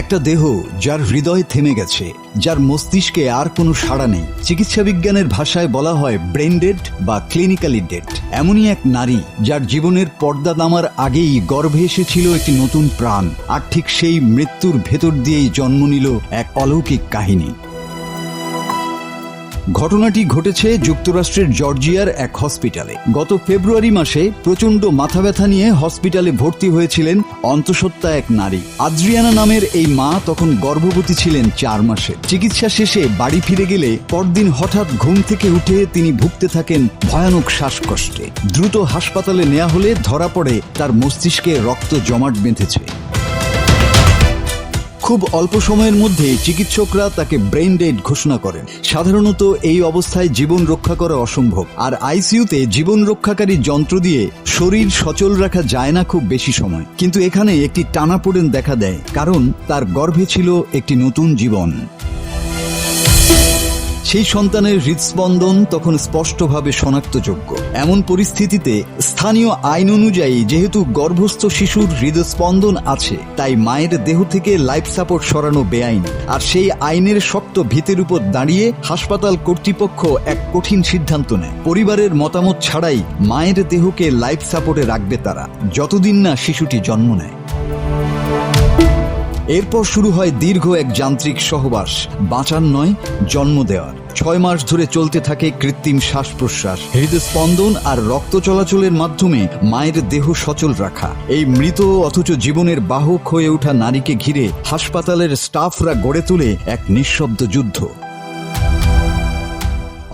একটা দেহ যার হৃদয় থেমে গেছে, যার মস্তিষ্কে আর কোনো সাড়া নেই। চিকিৎসা বিজ্ঞানের ভাষায় বলা হয় ব্রেন ডেড বা ক্লিনিক্যালি ডেড। এমনই এক নারী যার জীবনের পর্দা নামার আগেই গর্ভে এসেছিল একটি নতুন প্রাণ, আর ঠিক সেই মৃত্যুর ভেতর দিয়েই জন্ম নিল এক অলৌকিক কাহিনী। ঘটনাটি ঘটেছে যুক্তরাষ্ট্রের জর্জিয়ার এক হসপিটালে। গত ফেব্রুয়ারি মাসে প্রচণ্ড মাথা ব্যথা নিয়ে হসপিটালে ভর্তি হয়েছিলেন অন্তঃসত্ত্বা এক নারী। আদ্রিয়ানা নামের এই মা তখন গর্ভবতী ছিলেন চার মাসে। চিকিৎসা শেষে বাড়ি ফিরে গেলে পরদিন হঠাৎ ঘুম থেকে উঠে তিনি ভুগতে থাকেন ভয়ানক শ্বাসকষ্টে। দ্রুত হাসপাতালে নেওয়া হলে ধরা পড়ে তার মস্তিষ্কে রক্ত জমাট বেঁধেছে। খুব অল্প সময়ের মধ্যে চিকিৎসকরা তাকে ব্রেন ডেড ঘোষণা করেন। সাধারণত এই অবস্থায় জীবন রক্ষা করা অসম্ভব। আর আইসিইউতে জীবন রক্ষাকারী যন্ত্র দিয়ে শরীর সচল রাখা যায় না খুব বেশি সময়। কিন্তু এখানে একটি টানাপোড়েন দেখা দেয়, কারণ তার গর্ভে ছিল একটি নতুন জীবন। সেই সন্তানের হৃদস্পন্দন তখন স্পষ্টভাবে শনাক্তযোগ্য। এমন পরিস্থিতিতে স্থানীয় আইন অনুযায়ী যেহেতু গর্ভস্থ শিশুর হৃদস্পন্দন আছে, তাই মায়ের দেহ থেকে লাইফ সাপোর্ট সরানো বেআইনি। আর সেই আইনের শক্ত ভিতের উপর দাঁড়িয়ে হাসপাতাল কর্তৃপক্ষ এক কঠিন সিদ্ধান্ত নেয়। পরিবারের মতামত ছাড়াই মায়ের দেহকে লাইফ সাপোর্টে রাখবে তারা, যতদিন না শিশুটি জন্ম নেয়। এরপর শুরু হয় দীর্ঘ এক যান্ত্রিক সহবাস, বাঁচার নয়, জন্ম দেওয়ার। ছয় মাস ধরে চলতে থাকে কৃত্রিম শ্বাস প্রশ্বাস হৃদস্পন্দন আর রক্ত চলাচলের মাধ্যমে মায়ের দেহ সচল রাখা। এই মৃত অথচ জীবনের বাহক হয়ে ওঠা নারীকে ঘিরে হাসপাতালের স্টাফরা গড়ে তোলে এক নিঃশব্দ যুদ্ধ।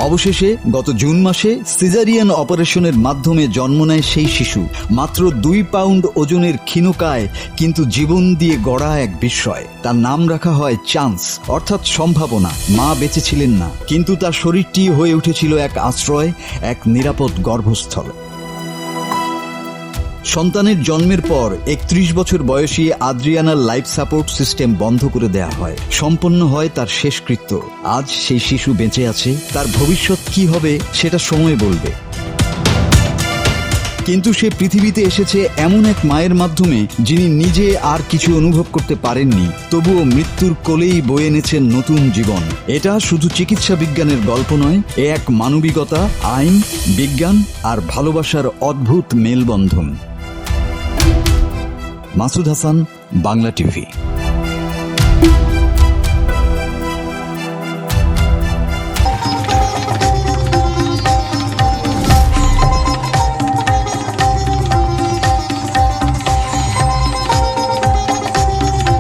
অবশেষে গত জুন মাসে সিজারিয়ান অপারেশনের মাধ্যমে জন্ম নেয় সেই শিশু। মাত্র দুই পাউন্ড ওজনের ক্ষীণকায়, কিন্তু জীবন দিয়ে গড়া এক বিস্ময়। তার নাম রাখা হয় চান্স, অর্থাৎ সম্ভাবনা। মা বেঁচে ছিলেন না, কিন্তু তার শরীরটি হয়ে উঠেছিল এক আশ্রয়, এক নিরাপদ গর্ভস্থল। সন্তানের জন্মের পর একত্রিশ বছর বয়সী আদ্রিয়ানার লাইফ সাপোর্ট সিস্টেম বন্ধ করে দেয়া হয়। সম্পন্ন হয় তার শেষকৃত্য। আজ সেই শিশু বেঁচে আছে। তার ভবিষ্যৎ কি হবে, সেটা সময় বলবে। কিন্তু সে পৃথিবীতে এসেছে এমন এক মায়ের মাধ্যমে যিনি নিজে আর কিছু অনুভব করতে পারেননি। তবুও মৃত্যুর কোলেই বয়ে এনেছেন নতুন জীবন। এটা শুধু চিকিৎসা বিজ্ঞানের গল্প নয়, এ এক মানবিকতা, আইন, বিজ্ঞান আর ভালোবাসার অদ্ভুত মেলবন্ধন। মাসুদ হাসান, বাংলা টিভি।